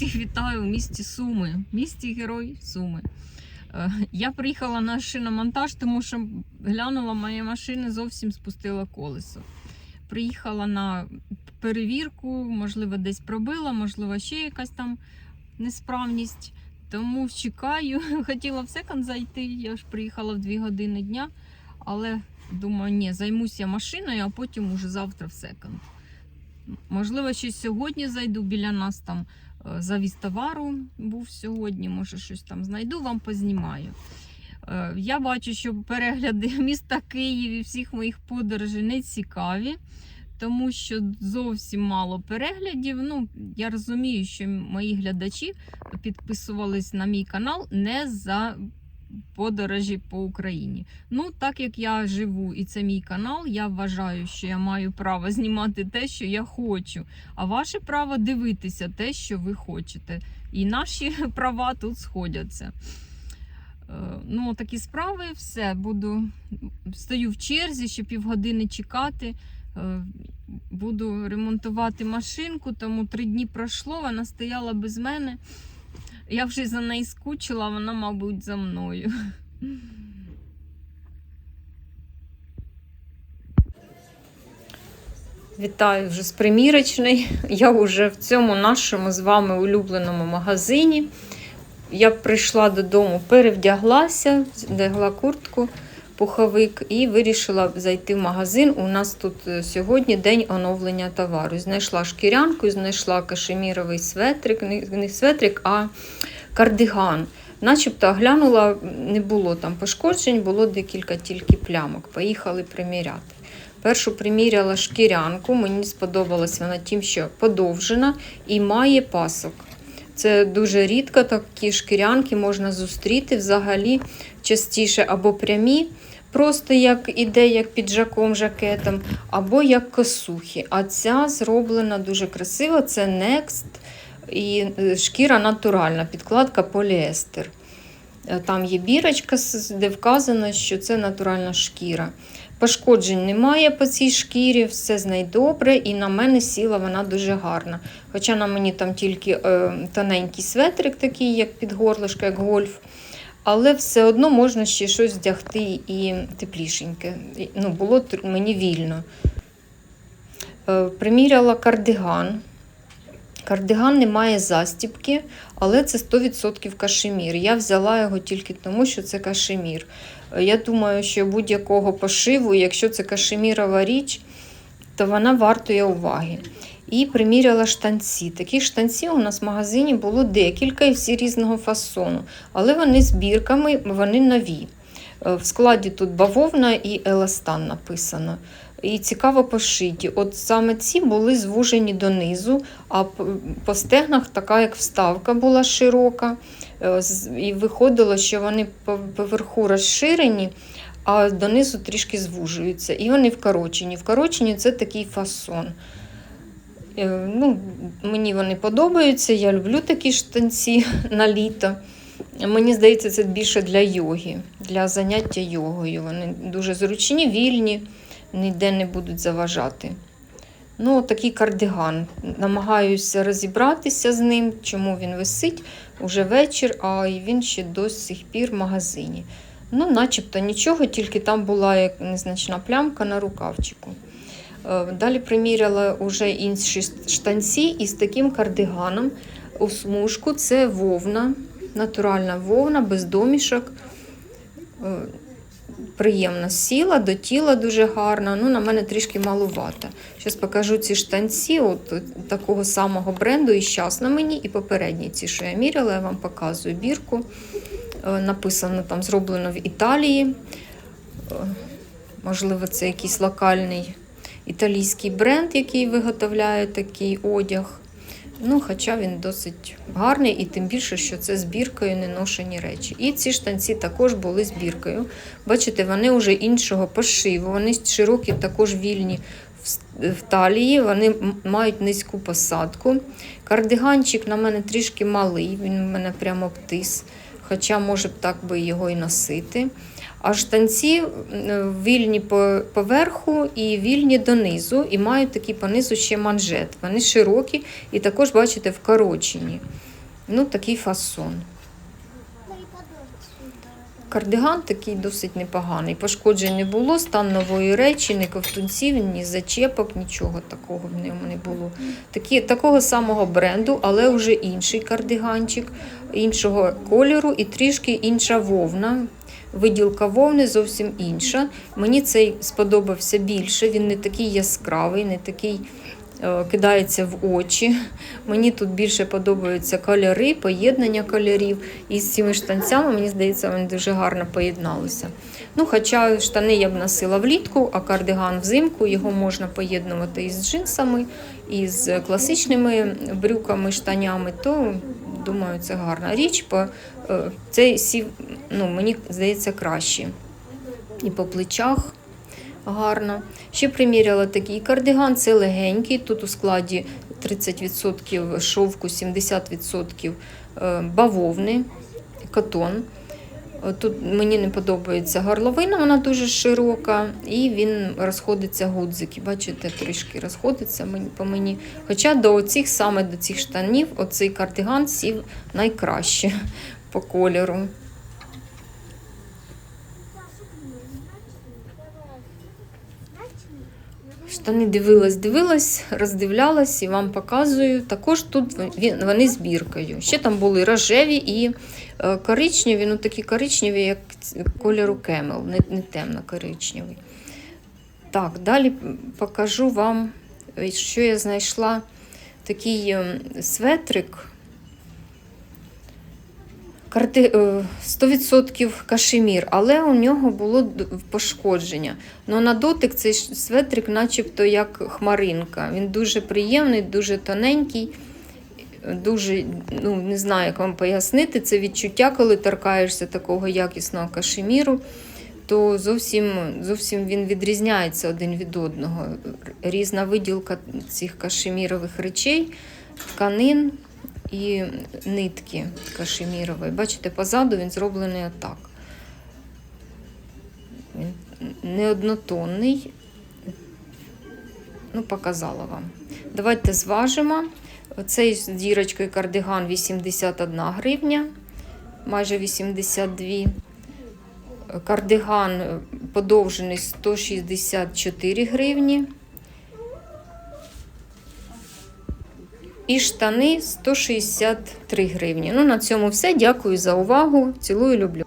всіх вітаю в місті Суми, місті Герой Суми. Е, Я приїхала на шиномонтаж, тому що глянула моя машина, зовсім спустила колесо. Приїхала на перевірку, можливо, десь пробила, можливо, ще якась там несправність. Тому чекаю. Хотіла в секонд зайти. Я ж приїхала в 2 години дня, але думаю, ні, займуся машиною, а потім уже завтра в секонд. Можливо, ще сьогодні зайду біля нас там е, завіз товару був сьогодні, може щось там знайду, вам познімаю. Е, Я бачу, що перегляди міста Київ і всіх моїх подорожей не цікаві, тому що зовсім мало переглядів. Ну, я розумію, що мої глядачі підписувались на мій канал не за подорожі по Україні. Ну, так як я живу і це мій канал, я вважаю, що я маю право знімати те, що я хочу. А ваше право дивитися те, що ви хочете. І наші права тут сходяться. Е, Ну, такі справи, все. Буду стою в черзі, ще півгодини чекати. Е, Буду ремонтувати машинку, тому три дні пройшло, вона стояла без мене. Я вже за неї скучила, вона, мабуть, за мною. Вітаю вже з примірочної. Я вже в цьому нашому з вами улюбленому магазині. Я прийшла додому, перевдяглася, вдягла куртку, пуховик і вирішила зайти в магазин. У нас тут е, сьогодні день оновлення товару. Знайшла шкірянку, знайшла кашеміровий светрик, не- светрик, а кардиган. Начебто глянула, не було там пошкоджень, було декілька тільки плямок. Поїхали приміряти. Першу приміряла шкірянку, мені сподобалась вона тим, що подовжена і має пасок. Це дуже рідко такі шкірянки можна зустріти взагалі частіше або прямі, просто як іде як піджаком, жакетом, або як косухи. А ця зроблена дуже красиво, це Next і е, шкіра натуральна, підкладка поліестер. Е, Там є бірочка, де вказано, що це натуральна шкіра. Пошкоджень немає по цій шкірі, все з нею добре, і на мене сіла вона дуже гарна. Хоча на мені там тільки е, тоненький светрик, такий, як під горлишко, як гольф. Але все одно можна ще щось вдягти і теплішеньке. Ну, було мені вільно. Е, приміряла кардиган. Кардиган не має застібки, але це 100% кашемір. Я взяла його тільки тому, що це кашемір. Е, Я думаю, що будь-якого пошиву, якщо це кашемірова річ, то вона вартує уваги. І приміряла штанці. Такі штанці у нас в магазині було декілька і всі різного фасону. Але вони з бірками, вони нові. Е, В складі тут бавовна і еластан написано. І цікаво пошиті. От саме ці були звужені донизу, а по стегнах така як вставка була широка. Е, І виходило, що вони поверху розширені, а донизу трішки звужуються. І вони вкорочені. Вкорочені це такий фасон. Е, Ну, мені вони подобаються, я люблю такі штанці на літо. Мені здається, це більше для йоги, для заняття йогою. Вони дуже зручні, вільні, ніде не будуть заважати. Ну, такий кардиган. Намагаюся розібратися з ним, чому він висить уже вечір, а він ще до сих пір в магазині. Ну, начебто нічого, тільки там була як незначна плямка на рукавчику. Е, Далі приміряла вже інші штанці із таким кардиганом у смужку. Це вовна, натуральна вовна, без домішок. Е, Приємно сіла, до тіла дуже гарно. Ну, на мене трішки малувата. Зараз покажу ці штанці от, такого самого бренду і щас на мені, і попередні ці, що я міряла, я вам показую бірку. Е, Написано там зроблено в Італії. Можливо, це якийсь локальний італійський бренд, який виготовляє такий одяг. Ну, хоча він досить гарний, і тим більше, що це збіркою неношені речі. І ці штанці також були збіркою. Бачите, вони вже іншого пошиву, вони широкі, також вільні в талії, вони мають низьку посадку. Кардиганчик на мене трішки малий, він у мене прямо обтис, хоча може б так би його і носити. А штанці вільні по, поверху і вільні донизу, і мають такий понизу ще манжет. Вони широкі і також, бачите, вкорочені. Ну, такий фасон. Кардиган такий досить непоганий. Пошкоджень не було, стан нової речі, ні ковтунців, ні зачепок, нічого такого в ньому не було. Такі, такого самого бренду, але вже інший кардиганчик, іншого кольору і трішки інша вовна. Виділка вовни зовсім інша. Мені цей сподобався більше. Він не такий яскравий, не такий е, кидається в очі. Мені тут більше подобаються кольори, поєднання кольорів. І з цими штанцями, мені здається, вони дуже гарно поєдналися. Ну, хоча штани я б носила влітку, а кардиган взимку його можна поєднувати із джинсами, із класичними брюками, штанями, то думаю, це гарна річ. По, це цей сів, ну, мені здається, краще. І по плечах гарно. Ще приміряла такий кардиган, це легенький. Тут у складі 30% шовку, 70% е, бавовни, котон. Тут мені не подобається горловина, вона дуже широка, і він розходиться гудзики. Бачите, трішки розходиться по мені. Хоча до цих саме до цих штанів оцей кардиган сів найкраще по кольору. Штани дивилась, дивилась, роздивлялась і вам показую. Також тут вони збіркою. Ще там були рожеві і е, коричневі, ну такі коричневі, як кольору кемел, не, не темно-коричневий. Так, далі покажу вам, е, що я знайшла такий ем, светрик. Карти, е, 100% кашемір, але у нього було пошкодження. Ну, на дотик цей светрик, начебто як хмаринка. Він дуже приємний, дуже тоненький, дуже, ну, не знаю, як вам пояснити, це відчуття, коли торкаєшся такого якісного кашеміру, то зовсім, зовсім він відрізняється один від одного. Різна виділка цих кашемірових речей, тканин і нитки кашемірової. Бачите, позаду він зроблений отак. Він неоднотонний. Ну, показала вам. Давайте зважимо. Цей з дірочкою кардиган 81 гривня, майже 82. Кардиган подовжений 164 гривні. І штани 163 гривні. Ну, на цьому все. Дякую за увагу. Цілую, люблю.